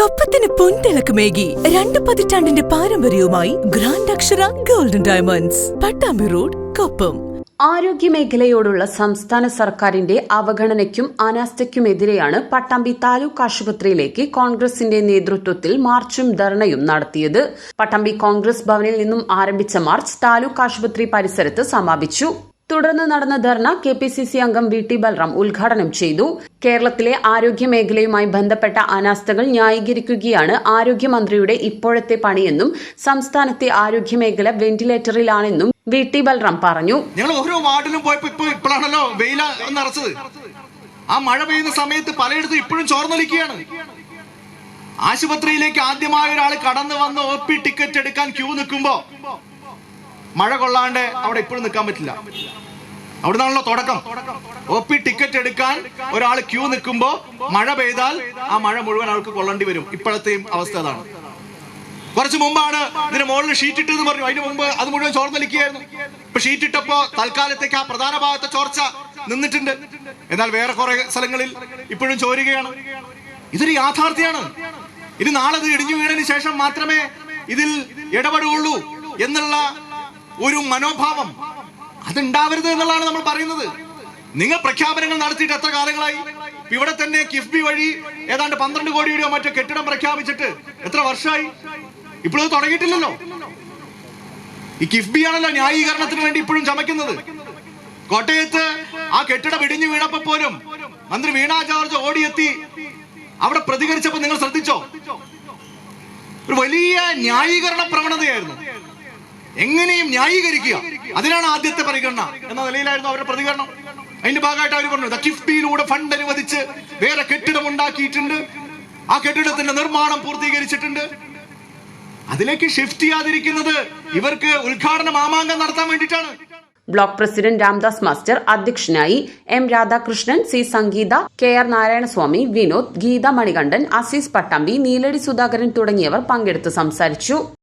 കൊപ്പത്തിന് പൊൻതിളക്കമേകി രണ്ട് പതിറ്റാണ്ടിന്റെ പാരമ്പര്യവുമായി grand Akshara golden diamonds Pattambi road Koppam ആരോഗ്യമേഖലയോടുള്ള സംസ്ഥാന സർക്കാരിന്റെ അവഗണനയ്ക്കും അനാസ്ഥയ്ക്കുമെതിരെയാണ് പട്ടാമ്പി താലൂക്ക് ആശുപത്രിയിലേക്ക് കോൺഗ്രസിന്റെ നേതൃത്വത്തിൽ മാർച്ചും ധർണയും നടത്തിയത്. പട്ടാമ്പി കോൺഗ്രസ് ഭവനിൽ നിന്നും ആരംഭിച്ച മാർച്ച് താലൂക്ക് ആശുപത്രി പരിസരത്ത് സമാപിച്ചു. തുടർന്ന് നടന്ന ധർണ കെ പി സി സി അംഗം വി ടി ബൽറാം ഉദ്ഘാടനം ചെയ്തു. കേരളത്തിലെ ആരോഗ്യ മേഖലയുമായി ബന്ധപ്പെട്ട അനാസ്ഥകൾ ന്യായീകരിക്കുകയാണ് ആരോഗ്യമന്ത്രിയുടെ ഇപ്പോഴത്തെ പണിയെന്നും സംസ്ഥാനത്തെ ആരോഗ്യ മേഖല വെന്റിലേറ്ററിലാണെന്നും വി ടി ബൽറാം പറഞ്ഞു. ഞങ്ങൾ ഓരോ വാർഡിലും ഇപ്പോഴാണല്ലോ നിറച്ചത് ആ മഴ പെയ്യുന്ന സമയത്ത് പലയിടത്തും ഇപ്പോഴും ചോർന്നൊലിക്കുകയാണ്. ആശുപത്രിയിലേക്ക് ആദ്യമായ ഒരാൾ കടന്നു വന്ന് ഒ പി ടിക്കറ്റ് എടുക്കാൻ ക്യൂ നിൽക്കുമ്പോ മഴ കൊള്ളാണ്ട് അവിടെ ഇപ്പോഴും നിൽക്കാൻ പറ്റില്ല. അവിടെ നിന്നാണല്ലോ തുടക്കം. ഒ പി ടിക്കറ്റ് ഒരാൾ ക്യൂ നിൽക്കുമ്പോൾ മഴ പെയ്താൽ ആ മഴ മുഴുവൻ ആൾക്ക് കൊള്ളേണ്ടി വരും. ഇപ്പോഴത്തെയും അവസ്ഥ അതാണ്. കുറച്ച് മുമ്പാണ് ഇതിന് മുകളിൽ ഷീറ്റ് ഇട്ടെന്ന് പറഞ്ഞു. അതിന് മുമ്പ് അത് മുഴുവൻ ചോർന്നലിക്കുകയായിരുന്നു ഇപ്പൊ ഷീറ്റ് ഇട്ടപ്പോ തൽക്കാലത്തേക്ക് ആ പ്രധാന ഭാഗത്തെ ചോർച്ച നിന്നിട്ടുണ്ട്. എന്നാൽ വേറെ കുറെ സ്ഥലങ്ങളിൽ ഇപ്പോഴും ചോരുകയാണ്. ഇതൊരു യാഥാർത്ഥ്യമാണ്. ഇനി നാളെ ഇടിഞ്ഞു വീണതിന് ശേഷം മാത്രമേ ഇതിൽ ഇടപെടുകയുള്ളൂ എന്നുള്ള ഒരു മനോഭാവം അതുണ്ടാവരുത് എന്നുള്ളതാണ് നമ്മൾ പറയുന്നത്. നിങ്ങൾ പ്രഖ്യാപനങ്ങൾ നടത്തിയിട്ട് എത്ര കാലങ്ങളായി? ഇവിടെ തന്നെ കിഫ്ബി വഴി ഏതാണ്ട് പന്ത്രണ്ട് കോടിയുടെ മറ്റോ കെട്ടിടം പ്രഖ്യാപിച്ചിട്ട് എത്ര വർഷമായി? ഇപ്പോഴും തുടങ്ങിയിട്ടില്ലല്ലോ. ഈ കിഫ്ബി ആണല്ലോ ന്യായീകരണത്തിന് വേണ്ടി ഇപ്പോഴും ചമയ്ക്കുന്നത്. കോട്ടയത്ത് ആ കെട്ടിടം ഇടിഞ്ഞു വീണപ്പോ പോലും മന്ത്രി വീണ ജോർജ് ഓടിയെത്തി. അവിടെ പ്രതികരിച്ചപ്പോ നിങ്ങൾ ശ്രദ്ധിച്ചോ? ഒരു വലിയ ന്യായീകരണ പ്രവണതയായിരുന്നു. എങ്ങനെയും ന്യായീകരിക്കുക. അതിനാണ് ആദ്യത്തെ പരിഗണന എന്ന നിലയിലായിരുന്നു അവരുടെ പ്രതികരണം. അതിന്റെ ഭാഗമായിട്ട് അവർ പറഞ്ഞു "ദാ കിഫ്ബിയിലൂടെ ഫണ്ട് അനുവദിച്ച് വേറെ കെട്ടിടം ഉണ്ടാക്കിയിട്ടുണ്ട്. ആ കെട്ടിടത്തിന്റെ നിർമ്മാണം പൂർത്തീകരിച്ചിട്ടുണ്ട്. അതിലേക്ക് ഷിഫ്റ്റ് ചെയ്യാതിരിക്കുന്നത് ഇവർക്ക് ഉദ്ഘാടന മാമാങ്കം നടത്താൻ വേണ്ടിയിട്ടാണ്. ബ്ലോക്ക് പ്രസിഡന്റ് രാംദാസ് മാസ്റ്റർ അധ്യക്ഷനായി M Radhakrishnan C Sangeetha K R Narayanaswamy Vinod Geetha Manikandan Aziz Pattambi Neeladi Sudhakaran തുടങ്ങിയവർ പങ്കെടുത്ത് സംസാരിച്ചു.